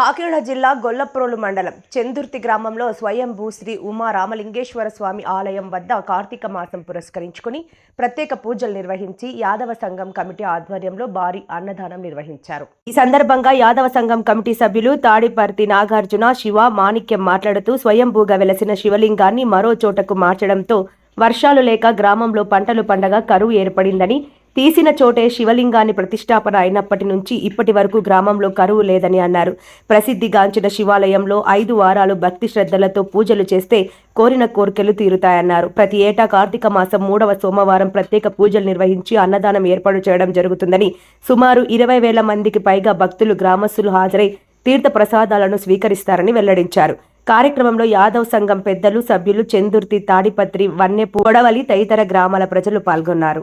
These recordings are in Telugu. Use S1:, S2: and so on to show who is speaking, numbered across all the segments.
S1: కాకినాడ జిల్లా గొల్లప్రోలు మండలం చందుర్తి గ్రామంలో స్వయంభూ శ్రీ ఉమా రామలింగేశ్వర స్వామి ఆలయం వద్ద కార్తీక మాసం పురస్కరించుకుని ప్రత్యేక పూజలు నిర్వహించి యాదవ సంఘం కమిటీ ఆధ్వర్యంలో భారీ అన్నదానం నిర్వహించారు. ఈ సందర్భంగా యాదవ సంఘం కమిటీ సభ్యులు తాడిపర్తి నాగార్జున శివ మాణిక్యం మాట్లాడుతూ స్వయంభూగా వెలసిన శివలింగాన్ని మరో చోటకు మార్చడంతో వర్షాలు లేక గ్రామంలో పంటలు పండగ కరువు ఏర్పడిందని తీసిన చోటే శివలింగాన్ని ప్రతిష్టాపన అయినప్పటి నుంచి ఇప్పటి వరకు గ్రామంలో కరువు లేదని అన్నారు. ప్రసిద్ధిగాంచిన శివాలయంలో ఐదు వారాలు భక్తి శ్రద్ధలతో పూజలు చేస్తే కోరిన కోరికలు తీరుతాయన్నారు. ప్రతి ఏటా కార్తీక మాసం మూడవ సోమవారం ప్రత్యేక పూజలు నిర్వహించి అన్నదానం ఏర్పాటు చేయడం జరుగుతుందని సుమారు ఇరవై వేల మందికి పైగా భక్తులు గ్రామస్తులు హాజరై తీర్థ ప్రసాదాలను స్వీకరిస్తారని వెల్లడించారు. కార్యక్రమంలో యాదవ్ సంఘం పెద్దలు సభ్యులు చందుర్తి తాడిపత్రి వన్నె పొడవలి తదితర గ్రామాల ప్రజలు పాల్గొన్నారు.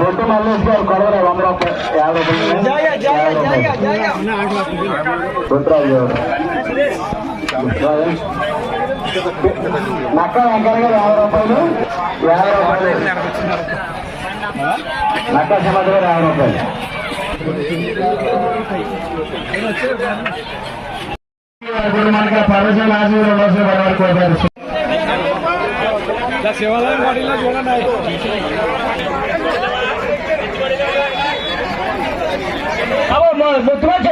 S2: బొట్టు మల్లేష్ గారు కొడవలే వంద రూపాయలు యాభై రూపాయలు. బొట్టురాజు గారు. నక్క వెంకయ్య గారు యాభై రూపాయలు. యాభై రూపాయలు. నక్క సమాధి గారు యాభై రూపాయలు ఆశీర్వాదం కోరుతారు
S3: శివాలయం వాటిలో చూడండి.
S2: அவன் முத்துவாச்ச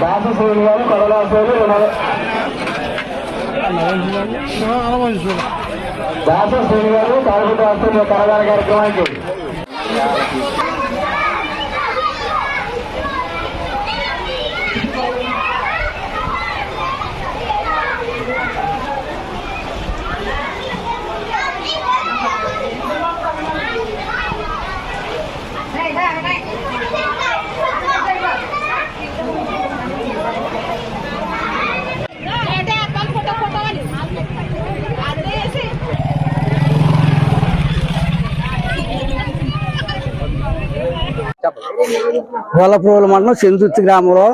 S2: దాసశ్రేణి గారు కొడలాశ్వరి దాసశ్రేణి గారు తాగుతూ వస్తున్న కరగాల కార్యక్రమానికి
S4: గొల్లప్రోలు మండలం చందుర్తి గ్రామంలో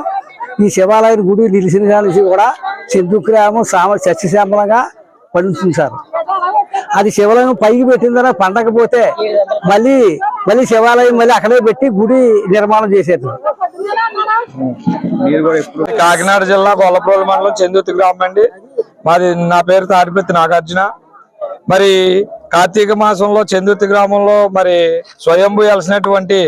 S4: ఈ శివాలయం గుడి నిలిచిన నుంచి కూడా చందు గ్రామం సామ సస్యశ్యామలంగా పండుతుంది సార్. అది శివాలయం పైకి పెట్టిందన పండగ పండకపోతే మళ్ళీ మళ్ళీ శివాలయం మళ్ళీ అక్కడే పెట్టి గుడి నిర్మాణం చేసేది.
S3: కాకినాడ జిల్లా గొల్లప్రోలు మండలం చందుర్తి గ్రామం అండి. మాది నా పేరు తాడిపత్రి నాగార్జున. మరి కార్తీక మాసంలో చందుర్తి గ్రామంలో మరి స్వయంభూ వెలసినటువంటి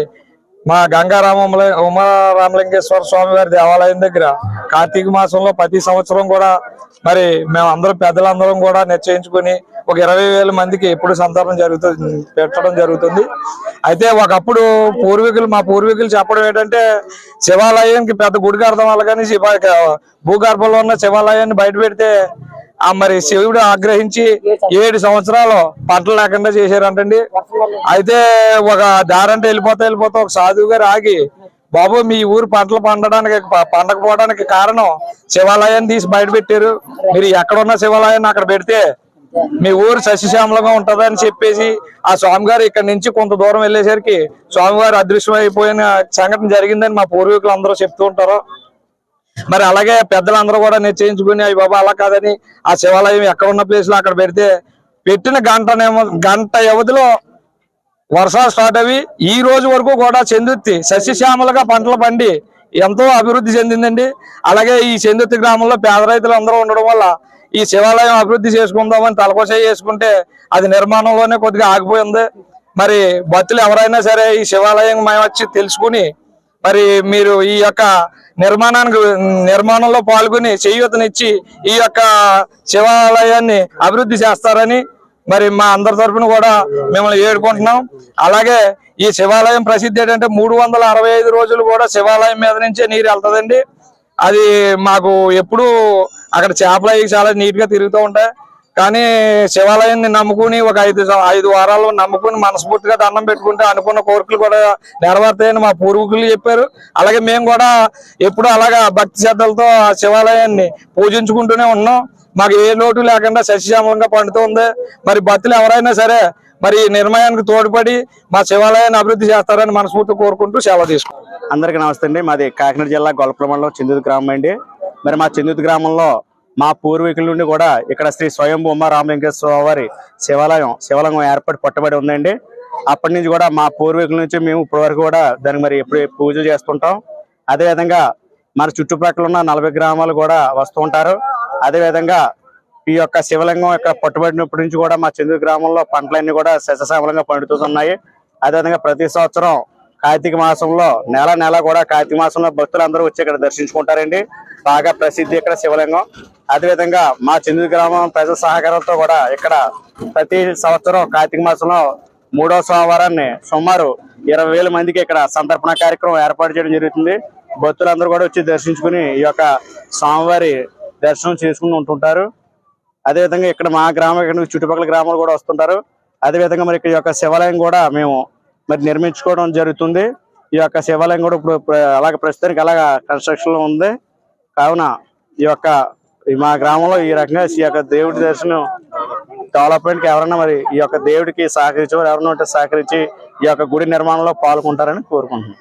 S3: మా గంగారామంలో ఉమారామలింగేశ్వర స్వామి వారి దేవాలయం దగ్గర కార్తీక మాసంలో ప్రతి సంవత్సరం కూడా మరి మేము పెద్దలందరం కూడా నిశ్చయించుకుని ఒక ఇరవై వేల మందికి ఎప్పుడు సంతానం జరుగుతుంది పెట్టడం జరుగుతుంది. అయితే ఒకప్పుడు పూర్వీకులు మా పూర్వీకులు చెప్పడం ఏంటంటే శివాలయానికి పెద్ద గుడి కడతాం వల్ల కానీ భూగర్భంలో ఉన్న శివాలయాన్ని బయట పెడితే మరి శివుడు ఆగ్రహించి ఏడు సంవత్సరాలు పంటలు లేకుండా చేశారంటండి. అయితే ఒక దారంటే వెళ్ళిపోతా వెళ్ళిపోతా ఒక సాధువు గారు ఆగి బాబు మీ ఊరు పంటలు పండడానికి పండకపోవడానికి కారణం శివాలయాన్ని తీసి బయట పెట్టారు. మీరు ఎక్కడున్న శివాలయాన్ని అక్కడ పెడితే మీ ఊరు సస్యశ్యామలంగా ఉంటదని చెప్పేసి ఆ స్వామిగారు ఇక్కడ నుంచి కొంత దూరం వెళ్ళేసరికి స్వామివారు అదృశ్యం అయిపోయిన సంఘటన జరిగిందని మా పూర్వీకులు అందరూ చెప్తూ ఉంటారు. మరి అలాగే పెద్దలందరూ కూడా నిర్చయించుకుని అవి బాబా అలా కాదని ఆ శివాలయం ఎక్కడ ఉన్న ప్లేస్లో అక్కడ పెడితే పెట్టిన గంటనేమో గంట వ్యవధిలో వర్షాలు స్టార్ట్ అవి. ఈ రోజు వరకు కూడా చెందుత్తి సస్యశ్యామలుగా పంటలు పండి ఎంతో అభివృద్ధి చెందిందండి. అలాగే ఈ చెందుత్తి గ్రామంలో పేద రైతులు అందరూ ఉండడం వల్ల ఈ శివాలయం అభివృద్ధి చేసుకుందామని తలకోస చేసుకుంటే అది నిర్మాణంలోనే కొద్దిగా ఆగిపోయింది. మరి భక్తులు ఎవరైనా సరే ఈ శివాలయం మేము వచ్చి తెలుసుకుని మరి మీరు ఈ యొక్క నిర్మాణానికి నిర్మాణంలో పాల్గొని చేయూతనిచ్చి ఈ యొక్క శివాలయాన్ని అభివృద్ధి చేస్తారని మరి మా అందరి తరఫున కూడా మిమ్మల్ని వేడుకుంటున్నాం. అలాగే ఈ శివాలయం ప్రసిద్ధి ఏంటంటే మూడు వందల అరవై ఐదు రోజులు కూడా శివాలయం మీద నుంచే నీరు వెళ్తుందండి. అది మాకు ఎప్పుడు అక్కడ చేపలు అవి చాలా నీట్గా తిరుగుతూ ఉంటాయి. కానీ శివాలయాన్ని నమ్ముకుని ఒక ఐదు ఐదు వారాలు నమ్ముకుని మనస్ఫూర్తిగా దండం పెట్టుకుంటే అనుకున్న కోరికలు కూడా నెరవేరుతాయని మా పూర్వీకులు చెప్పారు. అలాగే మేము కూడా ఎప్పుడు అలాగా భక్తి శ్రద్ధలతో ఆ శివాలయాన్ని పూజించుకుంటూనే ఉన్నాం. మాకు ఏ లోటు లేకుండా సస్యశ్యామలంగా పండుతుంది మరి భక్తులు ఎవరైనా సరే మరి నిర్మయానికి తోడ్పడి మా శివాలయాన్ని అభివృద్ధి చేస్తారని మనస్ఫూర్తి కోరుకుంటూ సేవ తీసుకుంటాం
S5: అందరికీ నమస్తే అండి. మాది కాకినాడ జిల్లా గొల్లపురం మండలం చిందుతి గ్రామం అండి. మరి మా చిందుతి గ్రామంలో మా పూర్వీకుల నుండి కూడా ఇక్కడ శ్రీ స్వయంభూ ఉమా రామలింగేశ్వర వారి శివాలయం శివలింగం ఏర్పాటు పట్టబడి ఉందండి. అప్పటి నుంచి కూడా మా పూర్వీకుల నుంచి మేము ఇప్పటి వరకు కూడా దానికి మరి ఎప్పుడు పూజ చేస్తుంటాం. అదేవిధంగా మన చుట్టుపక్కల ఉన్న నలభై గ్రామాలు కూడా వస్తూ ఉంటారు. అదేవిధంగా ఈ యొక్క శివలింగం ఇక్కడ పట్టుబడినప్పటి నుంచి కూడా మా చంద్రు గ్రామంలో పంటలన్నీ కూడా సస్యశ్యామలంగా పండుతున్నాయి అదేవిధంగా ప్రతి సంవత్సరం కార్తీక మాసంలో నెల నెల కూడా కార్తీక మాసంలో భక్తులందరూ వచ్చి ఇక్కడ దర్శించుకుంటారండి. బాగా ప్రసిద్ధి ఇక్కడ శివలింగం. అదేవిధంగా మా చెందు గ్రామం ప్రజల సహకారంతో కూడా ఇక్కడ ప్రతి సంవత్సరం కార్తీక మాసంలో మూడో సోమవారాన్ని సుమారు ఇరవై వేల మందికి ఇక్కడ సంతర్పణ కార్యక్రమం ఏర్పాటు చేయడం జరుగుతుంది. భక్తులందరూ కూడా వచ్చి దర్శించుకుని ఈ యొక్క స్వామివారి దర్శనం చేసుకుని ఉంటుంటారు. అదేవిధంగా ఇక్కడ మా గ్రామం ఇక్కడ చుట్టుపక్కల గ్రామాలు కూడా వస్తుంటారు. అదేవిధంగా మరి ఇక్కడ యొక్క శివాలయం కూడా మేము మరి నిర్మించుకోవడం జరుగుతుంది. ఈ యొక్క శివాలయం కూడా ఇప్పుడు అలాగ ప్రస్తుతానికి అలాగ కన్స్ట్రక్షన్లో ఉంది. కావున ఈ యొక్క మా గ్రామంలో ఈ రకంగా ఈ యొక్క దేవుడి దర్శనం డెవలప్మెంట్ ఎవరైనా మరి ఈ యొక్క దేవుడికి సహకరించేవారు ఎవరైనా ఉంటే సహకరించి ఈ యొక్క గుడి నిర్మాణంలో పాల్గొంటారని కోరుకుంటున్నాం.